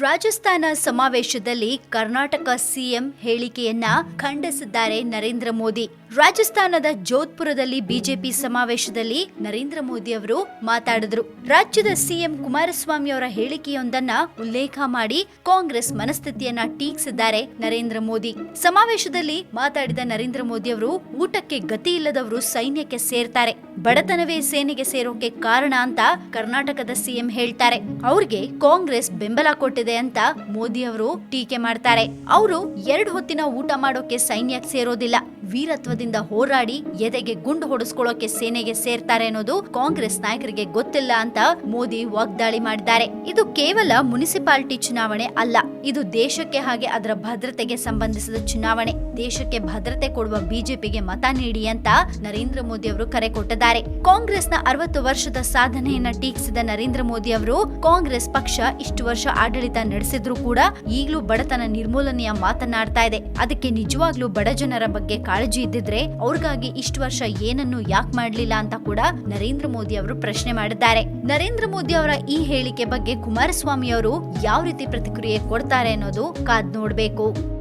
ರಾಜಸ್ಥಾನ ಸಮಾವೇಶದಲ್ಲಿ ಕರ್ನಾಟಕ ಸಿಎಂ ಹೇಳಿಕೆಯನ್ನ ಖಂಡಿಸಿದ್ದಾರೆ ನರೇಂದ್ರ ಮೋದಿ. ರಾಜಸ್ಥಾನದ ಜೋಧ್ಪುರದಲ್ಲಿ ಬಿಜೆಪಿ ಸಮಾವೇಶದಲ್ಲಿ ನರೇಂದ್ರ ಮೋದಿ ಅವರು ಮಾತಾಡಿದ್ರು. ರಾಜ್ಯದ ಸಿಎಂ ಕುಮಾರಸ್ವಾಮಿ ಅವರ ಹೇಳಿಕೆಯೊಂದನ್ನ ಉಲ್ಲೇಖ ಮಾಡಿ ಕಾಂಗ್ರೆಸ್ ಮನಸ್ಥಿತಿಯನ್ನ ಟೀಕಿಸಿದ್ದಾರೆ ನರೇಂದ್ರ ಮೋದಿ. ಸಮಾವೇಶದಲ್ಲಿ ಮಾತಾಡಿದ ನರೇಂದ್ರ ಮೋದಿ ಅವರು ಊಟಕ್ಕೆ ಗತಿ ಇಲ್ಲದವರು ಸೈನ್ಯಕ್ಕೆ ಸೇರ್ತಾರೆ. ಬಡತನವೇ ಸೇನೆಗೆ ಸೇರೋಕೆ ಕಾರಣ ಅಂತ ಕರ್ನಾಟಕದ ಸಿಎಂ ಹೇಳ್ತಾರೆ. ಅವ್ರಿಗೆ ಕಾಂಗ್ರೆಸ್ ಬೆಂಬಲ ಕೊಟ್ಟಿದೆ. ಅಂತ ಮೋದಿ ಅವರು ಟೀಕೆ ಮಾಡ್ತಾರೆ. ಅವರು ಎರಡು ಹೊತ್ತಿನ ಊಟ ಮಾಡೋಕೆ ಸೈನ್ಯಕ್ಕೆ ಸೇರೋದಿಲ್ಲ. ವೀರತ್ವದಿಂದ ಹೋರಾಡಿ ಎದೆಗೆ ಗುಂಡು ಹೊಡೆಸ್ಕೊಳ್ಳೋಕೆ ಸೇನೆಗೆ ಸೇರ್ತಾರೆ ಅನ್ನೋದು ಕಾಂಗ್ರೆಸ್ ನಾಯಕರಿಗೆ ಗೊತ್ತಿಲ್ಲ ಅಂತ ಮೋದಿ ವಾಗ್ದಾಳಿ ಮಾಡಿದ್ದಾರೆ. ಇದು ಕೇವಲ ಮುನಿಸಿಪಾಲಿಟಿ ಚುನಾವಣೆ ಅಲ್ಲ. ಇದು ದೇಶಕ್ಕೆ ಹಾಗೆ ಅದರ ಭದ್ರತೆಗೆ ಸಂಬಂಧಿಸಿದ ಚುನಾವಣೆ. ದೇಶಕ್ಕೆ ಭದ್ರತೆ ಕೊಡುವ ಬಿಜೆಪಿಗೆ ಮತ ನೀಡಿ ಅಂತ ನರೇಂದ್ರ ಮೋದಿ ಅವರು ಕರೆ ಕೊಟ್ಟಿದ್ದಾರೆ. ಕಾಂಗ್ರೆಸ್ನ ಅರವತ್ತು ವರ್ಷದ ಸಾಧನೆಯನ್ನ ಟೀಕಿಸಿದ ನರೇಂದ್ರ ಮೋದಿ ಅವರು, ಕಾಂಗ್ರೆಸ್ ಪಕ್ಷ ಇಷ್ಟು ವರ್ಷ ಆಡಳಿತ ನಡೆಸಿದ್ರು ಕೂಡ ಈಗಲೂ ಬಡತನ ನಿರ್ಮೂಲನೆಯ ಮಾತನಾಡ್ತಾ ಇದೆ. ಅದಕ್ಕೆ ನಿಜವಾಗ್ಲೂ ಬಡ ಜನರ ಬಗ್ಗೆ ಕಾಳಜಿ ಇದ್ದಿದ್ರೆ ಅವ್ರಿಗಾಗಿ ಇಷ್ಟು ವರ್ಷ ಏನನ್ನು ಯಾಕೆ ಮಾಡ್ಲಿಲ್ಲ ಅಂತ ಕೂಡ ನರೇಂದ್ರ ಮೋದಿ ಅವರು ಪ್ರಶ್ನೆ ಮಾಡಿದ್ದಾರೆ. ನರೇಂದ್ರ ಮೋದಿ ಅವರ ಈ ಹೇಳಿಕೆ ಬಗ್ಗೆ ಕುಮಾರಸ್ವಾಮಿ ಅವರು ಯಾವ ರೀತಿ ಪ್ರತಿಕ್ರಿಯೆ ಕೊಡ್ತಾರೆ ಅನ್ನೋದು ಕಾದ್ ನೋಡ್ಬೇಕು.